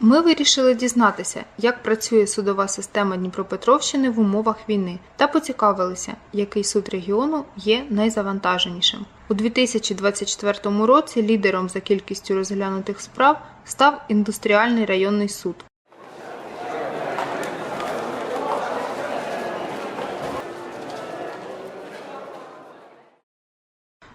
Ми вирішили дізнатися, як працює судова система Дніпропетровщини в умовах війни, та поцікавилися, який суд регіону є найзавантаженішим. У 2024 році лідером за кількістю розглянутих справ став індустріальний районний суд.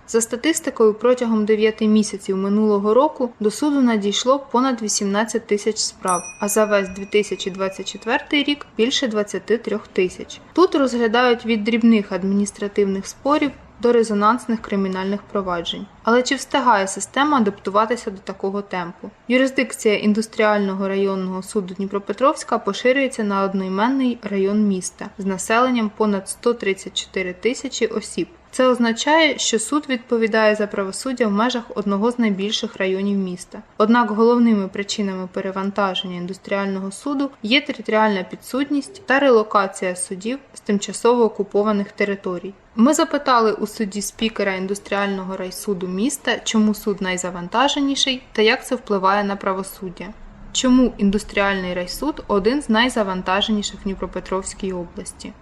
За статистикою, протягом 9 місяців минулого року до суду надійшло понад 18 тисяч справ, а за весь 2024 рік більше 23 тисяч. Тут розглядають від дрібних адміністративних спорів до резонансних кримінальних проваджень. Але чи встигає система адаптуватися до такого темпу? Юрисдикція індустріального районного суду Дніпропетровська поширюється на одноіменний район міста з населенням понад 134 тисячі осіб. Це означає, що суд відповідає за правосуддя в межах одного з найбільших районів міста. Однак головними причинами перевантаження індустріального суду є територіальна підсудність та релокація судів з тимчасово окупованих територій. Ми запитали у судді спікера індустріального райсуду міста, чому суд найзавантаженіший та як це впливає на правосуддя. Чому індустріальний райсуд один з найзавантаженіших в Дніпропетровській області?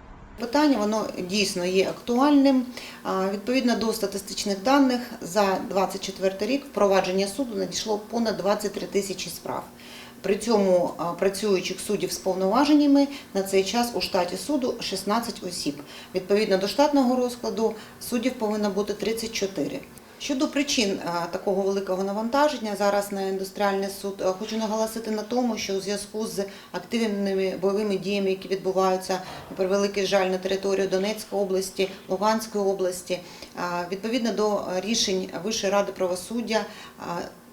Питання воно дійсно є актуальним. Відповідно до статистичних даних, за 2024 рік впровадження суду надійшло понад 23 тисячі справ. При цьому працюючих суддів з повноваженнями на цей час у штаті суду 16 осіб. Відповідно до штатного розкладу суддів повинно бути 34. Щодо причин такого великого навантаження зараз на індустріальний суд, хочу наголосити на тому, що у зв'язку з активними бойовими діями, які відбуваються на превеликий жаль на території Донецької області, Луганської області, відповідно до рішень Вищої ради правосуддя.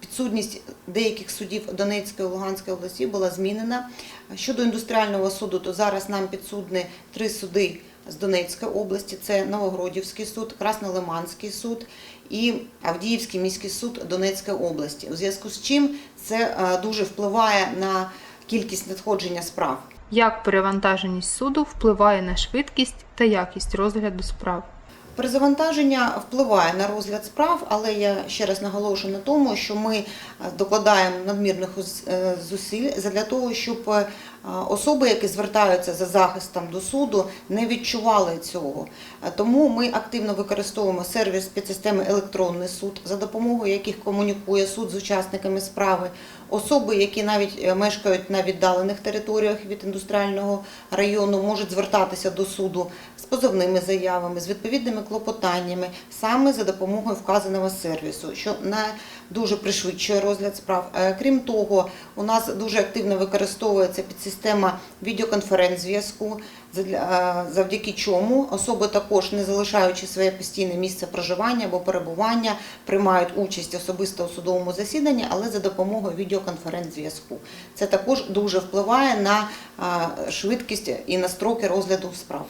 Підсудність деяких судів Донецької та Луганської області була змінена. Щодо індустріального суду, то зараз нам підсудні три суди з Донецької області: це Новогродівський суд, Краснолиманський суд і Авдіївський міський суд Донецької області. У зв'язку з чим це е, дуже впливає на кількість надходження справ. Як перевантаженість суду впливає на швидкість та якість розгляду справ? Перезавантаження впливає на розгляд справ, але я ще раз наголошую на тому, що ми е, докладаємо надмірних е, зусиль для того, щоб особи, які звертаються за захистом до суду, не відчували цього. Тому ми активно використовуємо сервіс підсистеми електронний суд, за допомогою яких комунікує суд з учасниками справи. Особи, які навіть е, мешкають на віддалених територіях від індустріального району, можуть звертатися до суду з позовними заявами, з відповідними клопотаннями саме за допомогою вказаного сервісу, що не дуже пришвидшує розгляд справ. Е, Крім того, у нас дуже активно використовується підсистема відеоконференц-зв'язку, е, завдяки чому особи також, не залишаючи своє постійне місце проживання або перебування, приймають участь особисто у судовому засіданні, але за допомогою відеоконференц-зв'язку. Це також дуже впливає на е, швидкість і на строки розгляду справ.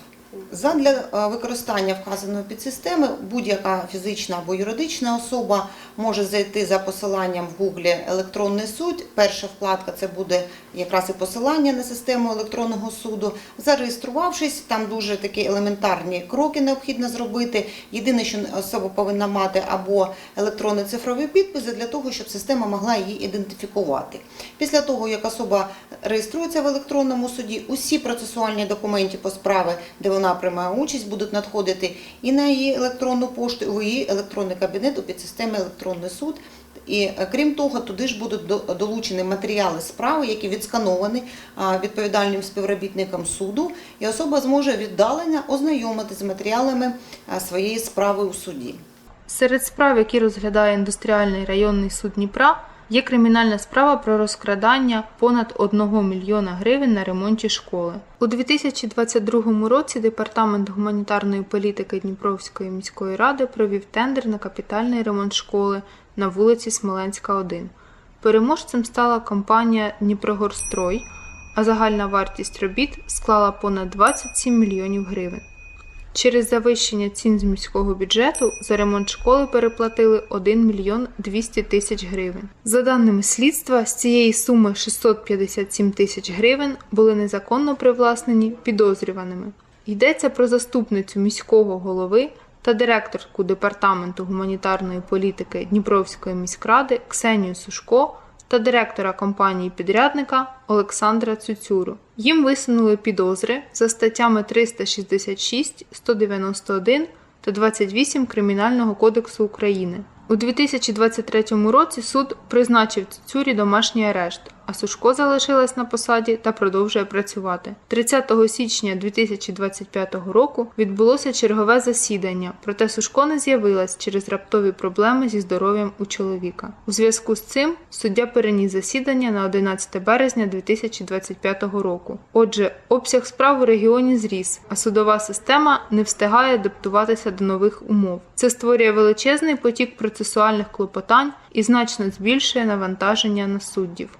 Задля е, використання вказаної підсистеми будь-яка фізична або юридична особа може зайти за посиланням в Гуглі електронний суд. Перша вкладка це буде якраз і посилання на систему електронного суду. Зареєструвавшись, там дуже такі елементарні кроки необхідно зробити. Єдине, що особа повинна мати або електронний цифровий підпис для того, щоб система могла її ідентифікувати. Після того, як особа реєструється в електронному суді, усі процесуальні документи по справі, де вона приймає участь, будуть надходити і на її електронну пошту, в її електронний кабінет у підсистемі електронний суд. І е, крім того, туди ж будуть долучені матеріали справи, які відскановані відповідальним співробітникам суду, і особа зможе віддалення ознайомитися з матеріалами своєї справи у суді. Серед справ, які розглядає індустріальний районний суд Дніпра, є кримінальна справа про розкрадання понад 1 мільйона гривень на ремонті школи. У 2022 році департамент гуманітарної політики Дніпровської міської ради провів тендер на капітальний ремонт школи на вулиці Смоленська, 1. Переможцем стала компанія Дніпрогорстрой, а загальна вартість робіт склала понад 27 мільйонів гривень. Через завищення цін з міського бюджету за ремонт школи переплатили 1 мільйон 200 тисяч гривень. За даними слідства, з цієї суми 657 тисяч гривень були незаконно привласнені підозрюваними. Йдеться про заступницю міського голови та директорку департаменту гуманітарної політики Дніпровської міськради Ксенію Сушко та директора компанії-підрядника Олександра Цюцюру. Їм висунули підозри за статтями 366, 191 та 28 Кримінального кодексу України. У 2023 році суд призначив Цюцюрі домашній арешт, а Сушко залишилась на посаді та продовжує працювати. 30 січня 2025 року відбулося чергове засідання, проте Сушко не з'явилась через раптові проблеми зі здоров'ям у чоловіка. У зв'язку з цим суддя переніс засідання на 11 березня 2025 року. Отже, обсяг справ у регіоні зріс, а судова система не встигає адаптуватися до нових умов. Це створює величезний потік процесуальних клопотань і значно збільшує навантаження на суддів.